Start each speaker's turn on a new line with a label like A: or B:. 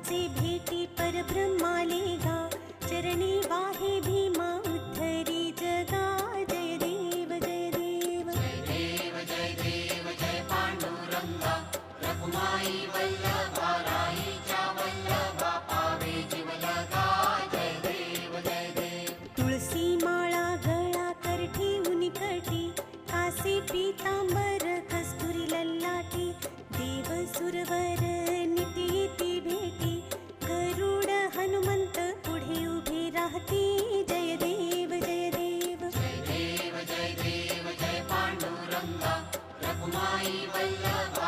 A: त्याचे भेटी परब्रह्माले गा चरणे वाहे भीमा उद्धरी जगा। जय देव जय देव। जय
B: देव जय देव जय पांडुरंगा रघुमाई वल्लभा राईच्या जय देव जय देव
A: तुळसी माळा गळा कर ठेवून कटी कासे पीतांबर
B: தாய் வல்லவா